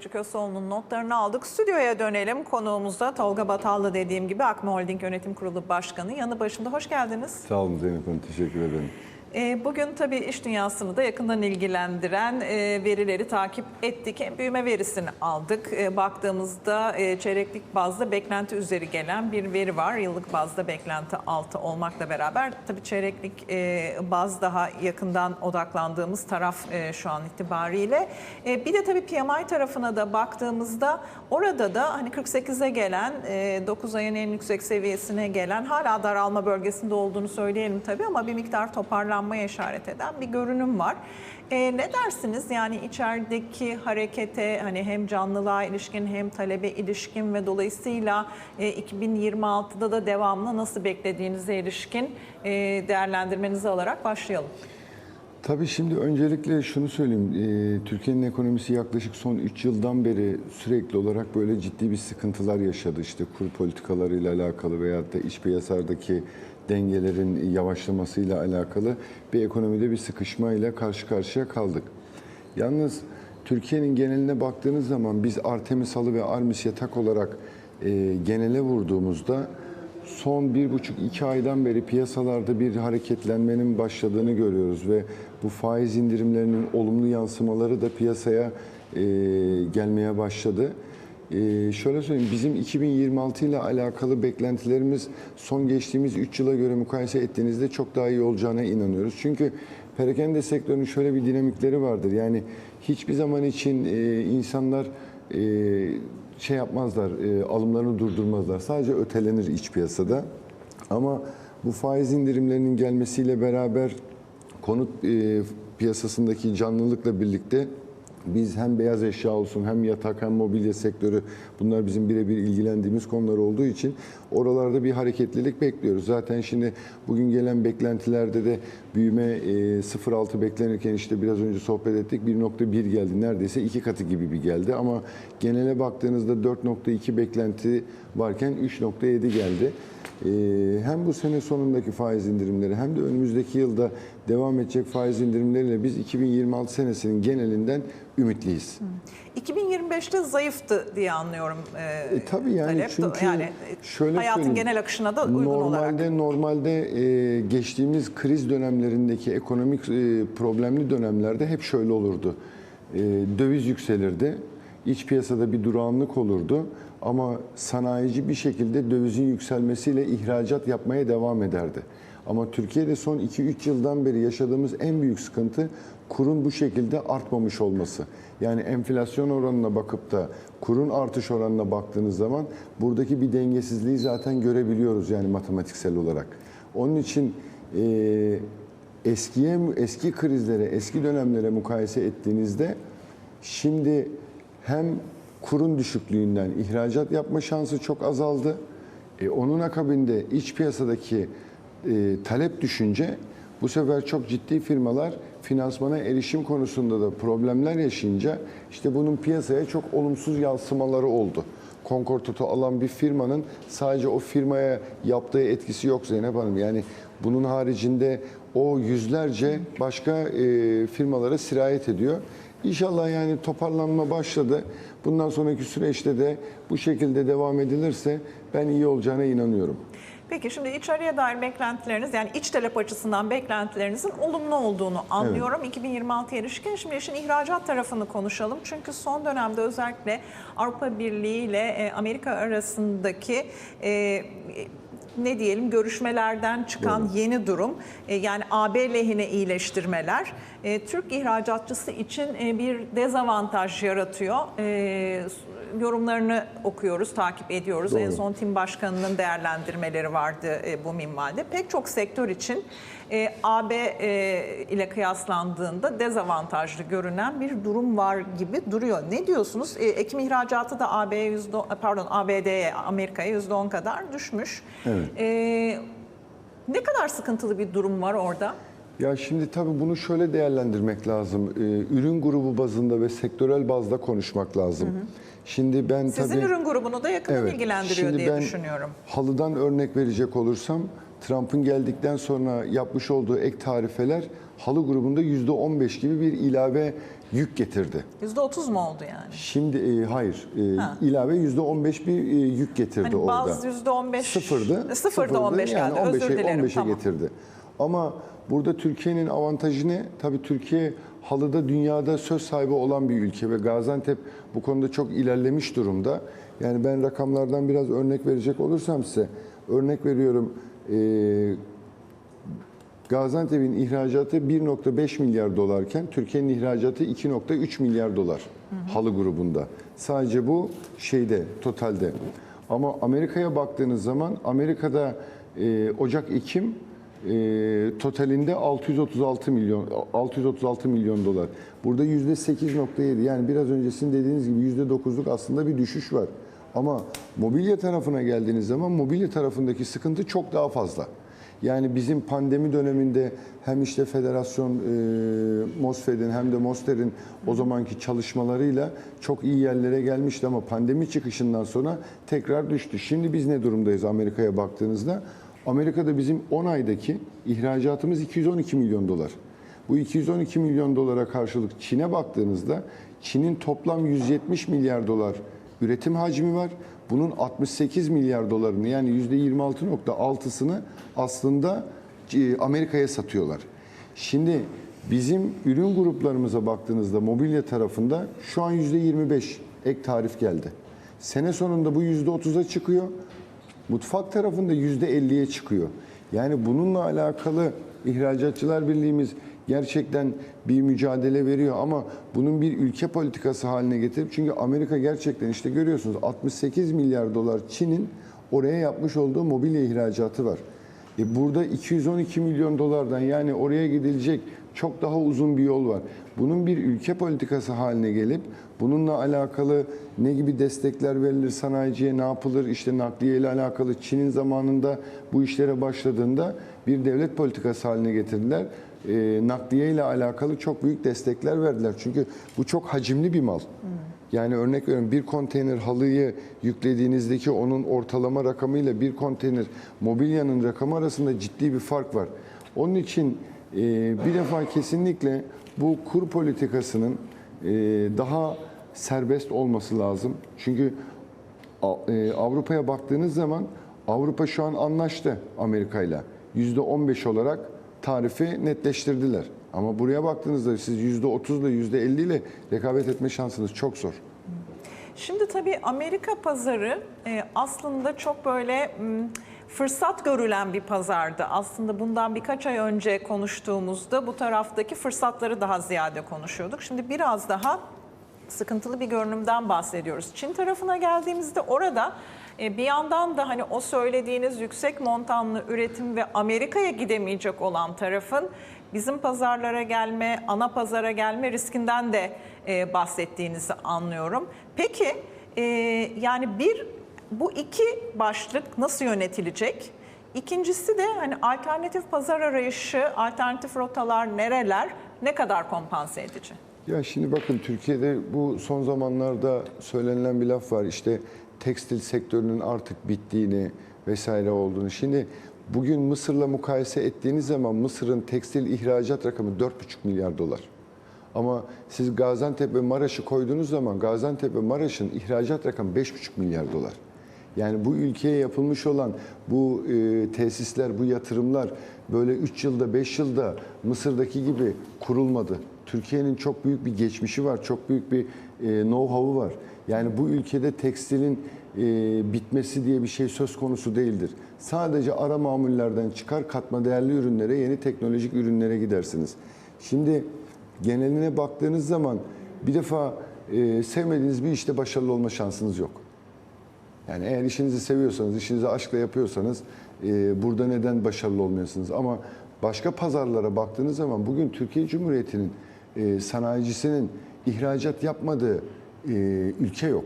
Bekçi Köseoğlu'nun notlarını aldık. Stüdyoya dönelim. Konuğumuzda Tolga Batallı dediğim gibi Akme Holding Yönetim Kurulu Başkanı. Yanı başında hoş geldiniz. Sağ olun Zeynep Hanım, teşekkür ederim. Ee, Bugün tabii iş dünyasını da yakından ilgilendiren e, verileri takip ettik. Hem büyüme verisini aldık. E, Baktığımızda e, çeyreklik bazda beklenti üzeri gelen bir veri var. Yıllık bazda beklenti altı olmakla beraber tabii çeyreklik e, baz daha yakından odaklandığımız taraf şu an itibariyle. Bir de tabii PMI tarafına da baktığımızda orada da hani 48'e gelen 9 ayın en yüksek seviyesine gelen hala daralma bölgesinde olduğunu söyleyelim tabii ama bir miktar toparlanmaya işaret eden bir görünüm var. E, ne dersiniz yani içerideki harekete hani hem canlılığa ilişkin hem talebe ilişkin ve dolayısıyla e, 2026'da da devamlı nasıl beklediğinize ilişkin e, değerlendirmenizi alarak başlayalım. Tabii şimdi öncelikle şunu söyleyeyim. Ee, Türkiye'nin ekonomisi yaklaşık son 3 yıldan beri sürekli olarak böyle ciddi bir sıkıntılar yaşadı. İşte kur politikalarıyla alakalı veyahut da iç piyasadaki dengelerin yavaşlamasıyla alakalı bir ekonomide bir sıkışmayla karşı karşıya kaldık. Yalnız Türkiye'nin geneline baktığınız zaman biz Artemis Halı ve Armis Yatak olarak e, genele vurduğumuzda son bir buçuk iki aydan beri piyasalarda bir hareketlenmenin başladığını görüyoruz ve bu faiz indirimlerinin olumlu yansımaları da piyasaya e, gelmeye başladı. E, şöyle söyleyeyim bizim 2026 ile alakalı beklentilerimiz son geçtiğimiz 3 yıla göre mukayese ettiğinizde çok daha iyi olacağına inanıyoruz. Çünkü perakende sektörünün şöyle bir dinamikleri vardır. Yani hiçbir zaman için e, insanlar e, şey yapmazlar, e, alımlarını durdurmazlar. Sadece ötelenir iç piyasada. Ama bu faiz indirimlerinin gelmesiyle beraber konut piyasasındaki canlılıkla birlikte biz hem beyaz eşya olsun hem yatak hem mobilya sektörü bunlar bizim birebir ilgilendiğimiz konular olduğu için oralarda bir hareketlilik bekliyoruz. Zaten şimdi bugün gelen beklentilerde de büyüme e, 0.6 beklenirken işte biraz önce sohbet ettik 1.1 geldi. Neredeyse iki katı gibi bir geldi ama genele baktığınızda 4.2 beklenti varken 3.7 geldi. Ee, hem bu sene sonundaki faiz indirimleri hem de önümüzdeki yılda devam edecek faiz indirimleriyle biz 2026 senesinin genelinden ümitliyiz. 2025'te zayıftı diye anlıyorum. E, E, tabii yani talep. çünkü yani şöyle hayatın genel akışına da uygun normalde, olarak. Normalde e, geçtiğimiz kriz dönemlerindeki ekonomik e, problemli dönemlerde hep şöyle olurdu. E, döviz yükselirdi, iç piyasada bir durağanlık olurdu ama sanayici bir şekilde dövizin yükselmesiyle ihracat yapmaya devam ederdi. Ama Türkiye'de son 2-3 yıldan beri yaşadığımız en büyük sıkıntı kurun bu şekilde artmamış olması. Yani enflasyon oranına bakıp da kurun artış oranına baktığınız zaman buradaki bir dengesizliği zaten görebiliyoruz yani matematiksel olarak. Onun için e, eskiye eski krizlere, eski dönemlere mukayese ettiğinizde şimdi hem kurun düşüklüğünden ihracat yapma şansı çok azaldı. E, onun akabinde iç piyasadaki e, talep düşünce bu sefer çok ciddi firmalar finansmana erişim konusunda da problemler yaşayınca işte bunun piyasaya çok olumsuz yansımaları oldu. Concord Toto alan bir firmanın sadece o firmaya yaptığı etkisi yok Zeynep Hanım. Yani bunun haricinde o yüzlerce başka e, firmalara sirayet ediyor. İnşallah yani toparlanma başladı. Bundan sonraki süreçte de bu şekilde devam edilirse ben iyi olacağına inanıyorum. Peki şimdi içeriye dair beklentileriniz yani iç talep açısından beklentilerinizin olumlu olduğunu anlıyorum. 2026'ya ilişkin şimdi işin ihracat tarafını konuşalım. Çünkü son dönemde özellikle Avrupa Birliği ile e, Amerika arasındaki e, ne diyelim görüşmelerden çıkan yeni durum e, yani AB lehine iyileştirmeler e, Türk ihracatçısı için bir dezavantaj yaratıyor. Yorumlarını okuyoruz, takip ediyoruz. En Doğru. son Tim Başkanı'nın değerlendirmeleri vardı e, bu minvalde. Pek çok sektör için e, AB e, ile kıyaslandığında dezavantajlı görünen bir durum var gibi duruyor. Ne diyorsunuz? E, Ekim ihracatı da yüzde pardon ABD'ye Amerika'ya yüzde on kadar düşmüş. Evet. E, ne kadar sıkıntılı bir durum var orada? Ya şimdi tabii bunu şöyle değerlendirmek lazım. Ee, ürün grubu bazında ve sektörel bazda konuşmak lazım. Şimdi ben Sizin tabii ürün grubunu da yakından Evet, ilgilendiriyor şimdi diye ben düşünüyorum. Halıdan örnek verecek olursam Trump'ın geldikten sonra yapmış olduğu ek tarifeler halı grubunda %15 gibi bir ilave yük getirdi. %30 mu oldu yani? Şimdi e, hayır, e, Ha. ilave %15 bir e, yük getirdi Hani orada. bazı %15 Sıfırdı. Sıfırda 15 yani geldi. Özür 15'e dilerim. 15'e tamam. getirdi. Ama burada Türkiye'nin avantajı ne? Tabii Türkiye halıda dünyada söz sahibi olan bir ülke ve Gaziantep bu konuda çok ilerlemiş durumda. Yani ben rakamlardan biraz örnek verecek olursam size örnek veriyorum. E, Gaziantep'in ihracatı 1.5 milyar dolarken Türkiye'nin ihracatı 2.3 milyar dolar halı grubunda. Sadece bu şeyde totalde. Ama Amerika'ya baktığınız zaman Amerika'da e, Ocak-Ekim e, totalinde 636 milyon 636 milyon dolar. Burada %8.7 yani biraz öncesinin dediğiniz gibi %9'luk aslında bir düşüş var. Ama mobilya tarafına geldiğiniz zaman mobilya tarafındaki sıkıntı çok daha fazla. Yani bizim pandemi döneminde hem işte federasyon e, MOSFED'in hem de MOSTER'in o zamanki çalışmalarıyla çok iyi yerlere gelmişti ama pandemi çıkışından sonra tekrar düştü. Şimdi biz ne durumdayız Amerika'ya baktığınızda? Amerika'da bizim 10 aydaki ihracatımız 212 milyon dolar. Bu 212 milyon dolara karşılık Çin'e baktığınızda Çin'in toplam 170 milyar dolar üretim hacmi var. Bunun 68 milyar dolarını yani %26.6'sını aslında e, Amerika'ya satıyorlar. Şimdi bizim ürün gruplarımıza baktığınızda mobilya tarafında şu an %25 ek tarif geldi. Sene sonunda bu %30'a çıkıyor. Mutfak tarafında %50'ye çıkıyor. Yani bununla alakalı İhracatçılar Birliği'miz gerçekten bir mücadele veriyor ama bunun bir ülke politikası haline getirip çünkü Amerika gerçekten işte görüyorsunuz 68 milyar dolar Çin'in oraya yapmış olduğu mobilya ihracatı var. E burada 212 milyon dolardan yani oraya gidilecek çok daha uzun bir yol var. Bunun bir ülke politikası haline gelip bununla alakalı ne gibi destekler verilir sanayiciye ne yapılır işte nakliye ile alakalı Çin'in zamanında bu işlere başladığında bir devlet politikası haline getirdiler. E, nakliye ile alakalı çok büyük destekler verdiler. Çünkü bu çok hacimli bir mal. Yani örnek veriyorum bir konteyner halıyı yüklediğinizdeki onun ortalama rakamıyla bir konteyner mobilyanın rakamı arasında ciddi bir fark var. Onun için bir defa kesinlikle bu kur politikasının e, daha serbest olması lazım. Çünkü e, Avrupa'ya baktığınız zaman Avrupa şu an anlaştı Amerika ile. %15 olarak tarifi netleştirdiler. Ama buraya baktığınızda siz %30 ile %50 ile rekabet etme şansınız çok zor. Şimdi tabii Amerika pazarı e, aslında çok böyle m, fırsat görülen bir pazardı. Aslında bundan birkaç ay önce konuştuğumuzda bu taraftaki fırsatları daha ziyade konuşuyorduk. Şimdi biraz daha sıkıntılı bir görünümden bahsediyoruz. Çin tarafına geldiğimizde orada e, bir yandan da hani o söylediğiniz yüksek montanlı üretim ve Amerika'ya gidemeyecek olan tarafın bizim pazarlara gelme, ana pazara gelme riskinden de e, bahsettiğinizi anlıyorum. Peki e, yani bir bu iki başlık nasıl yönetilecek? İkincisi de hani alternatif pazar arayışı, alternatif rotalar nereler, ne kadar kompanse edici? Ya şimdi bakın Türkiye'de bu son zamanlarda söylenilen bir laf var. İşte tekstil sektörünün artık bittiğini vesaire olduğunu. Şimdi bugün Mısır'la mukayese ettiğiniz zaman Mısır'ın tekstil ihracat rakamı 4,5 milyar dolar. Ama siz Gaziantep ve Maraş'ı koyduğunuz zaman Gaziantep ve Maraş'ın ihracat rakamı 5,5 milyar dolar. Yani bu ülkeye yapılmış olan bu e, tesisler, bu yatırımlar böyle 3 yılda, 5 yılda Mısır'daki gibi kurulmadı. Türkiye'nin çok büyük bir geçmişi var, çok büyük bir e, know-how'u var. Yani bu ülkede tekstilin e, bitmesi diye bir şey söz konusu değildir. Sadece ara mamullerden çıkar katma değerli ürünlere, yeni teknolojik ürünlere gidersiniz. Şimdi geneline baktığınız zaman bir defa e, sevmediğiniz bir işte başarılı olma şansınız yok. Yani eğer işinizi seviyorsanız, işinizi aşkla yapıyorsanız e, burada neden başarılı olmuyorsunuz? Ama başka pazarlara baktığınız zaman bugün Türkiye Cumhuriyeti'nin e, sanayicisinin ihracat yapmadığı e, ülke yok.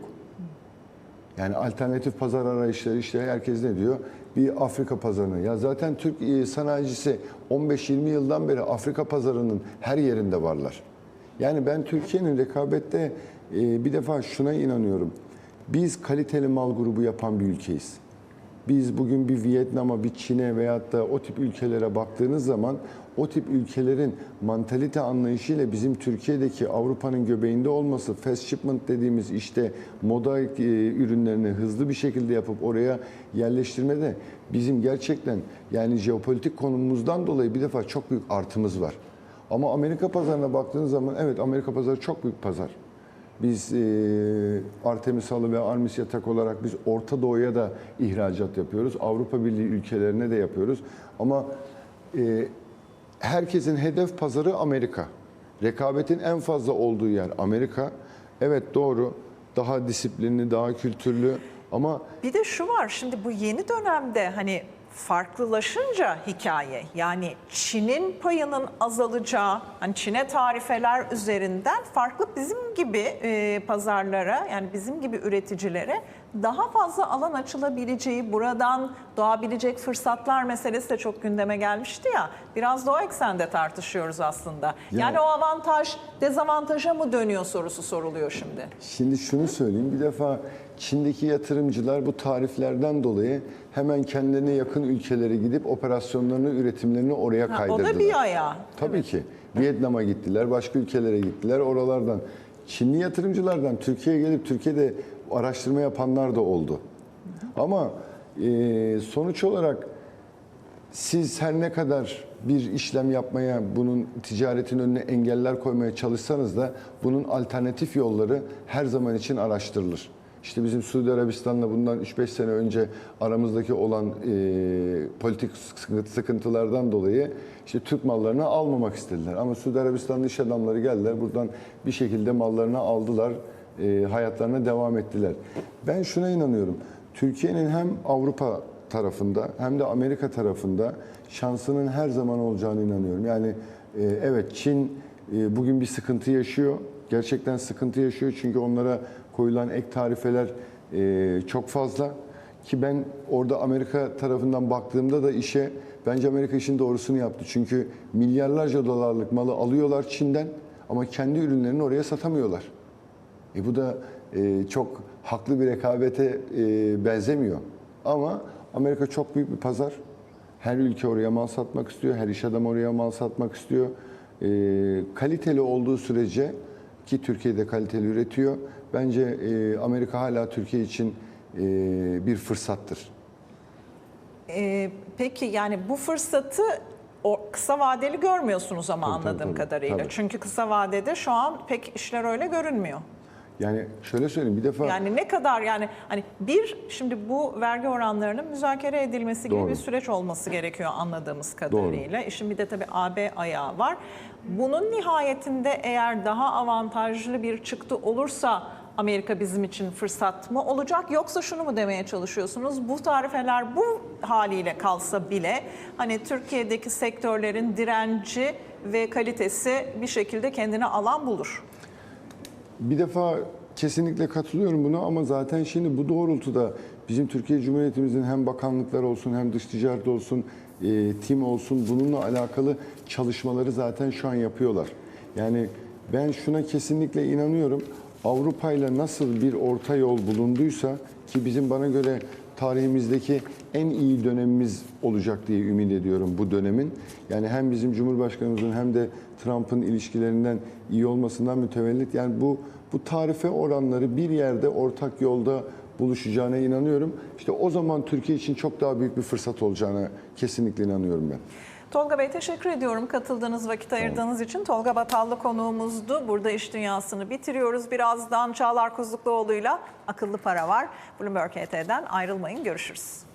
Yani alternatif pazar arayışları işte herkes ne diyor? Bir Afrika pazarını. Ya zaten Türk e, sanayicisi 15-20 yıldan beri Afrika pazarının her yerinde varlar. Yani ben Türkiye'nin rekabette e, bir defa şuna inanıyorum. Biz kaliteli mal grubu yapan bir ülkeyiz. Biz bugün bir Vietnam'a, bir Çin'e veyahut da o tip ülkelere baktığınız zaman o tip ülkelerin mantalite anlayışıyla bizim Türkiye'deki Avrupa'nın göbeğinde olması, fast shipment dediğimiz işte moda e, ürünlerini hızlı bir şekilde yapıp oraya yerleştirmede bizim gerçekten yani jeopolitik konumumuzdan dolayı bir defa çok büyük artımız var. Ama Amerika pazarına baktığınız zaman evet Amerika pazarı çok büyük pazar. Biz e, Artemis Halı ve Armis Yatak olarak biz Orta Doğu'ya da ihracat yapıyoruz. Avrupa Birliği ülkelerine de yapıyoruz. Ama e, herkesin hedef pazarı Amerika. Rekabetin en fazla olduğu yer Amerika. Evet doğru. Daha disiplinli, daha kültürlü ama Bir de şu var şimdi bu yeni dönemde hani farklılaşınca hikaye yani Çin'in payının azalacağı hani Çin'e tarifeler üzerinden farklı bizim gibi e, pazarlara yani bizim gibi üreticilere daha fazla alan açılabileceği buradan doğabilecek fırsatlar meselesi de çok gündeme gelmişti ya biraz da o eksende tartışıyoruz aslında. Yani Ya- o avantaj dezavantaja mı dönüyor sorusu soruluyor şimdi. Şimdi şunu söyleyeyim. Bir defa Çin'deki yatırımcılar bu tariflerden dolayı hemen kendilerine yakın ülkelere gidip operasyonlarını, üretimlerini oraya Ha, o kaydırdılar. da bir ayağı. Tabii ki. Vietnam'a gittiler, başka ülkelere gittiler. Oralardan Çinli yatırımcılardan Türkiye'ye gelip Türkiye'de araştırma yapanlar da oldu. Ama e, sonuç olarak siz her ne kadar bir işlem yapmaya, bunun ticaretin önüne engeller koymaya çalışsanız da bunun alternatif yolları her zaman için araştırılır. İşte bizim Suudi Arabistan'la bundan 3-5 sene önce aramızdaki olan e, politik sıkıntı- sıkıntılardan dolayı işte Türk mallarını almamak istediler. Ama Suudi Arabistanlı iş adamları geldiler buradan bir şekilde mallarını aldılar, e, hayatlarına devam ettiler. Ben şuna inanıyorum. Türkiye'nin hem Avrupa tarafında hem de Amerika tarafında şansının her zaman olacağını inanıyorum. Yani e, evet Çin e, bugün bir sıkıntı yaşıyor. Gerçekten sıkıntı yaşıyor çünkü onlara koyulan ek tarifeler e, çok fazla. Ki ben orada Amerika tarafından baktığımda da işe bence Amerika işin doğrusunu yaptı. Çünkü milyarlarca dolarlık malı alıyorlar Çin'den ama kendi ürünlerini oraya satamıyorlar. E bu da e, çok haklı bir rekabete e, benzemiyor. Ama Amerika çok büyük bir pazar. Her ülke oraya mal satmak istiyor, her iş adamı oraya mal satmak istiyor. E, kaliteli olduğu sürece ki Türkiye'de kaliteli üretiyor. Bence e, Amerika hala Türkiye için e, bir fırsattır. Ee, peki yani bu fırsatı o kısa vadeli görmüyorsunuz ama Tabii, tabii, anladığım tabii, kadarıyla. tabii. Çünkü kısa vadede şu an pek işler öyle görünmüyor. Yani şöyle söyleyeyim bir defa Yani ne kadar yani hani bir şimdi bu vergi oranlarının müzakere edilmesi gibi Doğru. bir süreç olması gerekiyor anladığımız kadarıyla. İşin bir de tabii AB ayağı var. Bunun nihayetinde eğer daha avantajlı bir çıktı olursa Amerika bizim için fırsat mı olacak yoksa şunu mu demeye çalışıyorsunuz? Bu tarifeler bu haliyle kalsa bile hani Türkiye'deki sektörlerin direnci ve kalitesi bir şekilde kendine alan bulur. Bir defa kesinlikle katılıyorum buna ama zaten şimdi bu doğrultuda bizim Türkiye Cumhuriyetimizin hem bakanlıklar olsun hem dış ticaret olsun, e, tim olsun bununla alakalı çalışmaları zaten şu an yapıyorlar. Yani ben şuna kesinlikle inanıyorum. Avrupa ile nasıl bir orta yol bulunduysa ki bizim bana göre tarihimizdeki en iyi dönemimiz olacak diye ümit ediyorum bu dönemin. Yani hem bizim Cumhurbaşkanımızın hem de Trump'ın ilişkilerinden iyi olmasından mütevellit. Yani bu bu tarife oranları bir yerde ortak yolda buluşacağına inanıyorum. İşte o zaman Türkiye için çok daha büyük bir fırsat olacağına kesinlikle inanıyorum ben. Tolga Bey teşekkür ediyorum katıldığınız vakit ayırdığınız için. Tolga Batallı konuğumuzdu. Burada iş dünyasını bitiriyoruz. Birazdan Çağlar Kuzlukluoğlu'yla akıllı para var. Bloomberg HT'den ayrılmayın görüşürüz.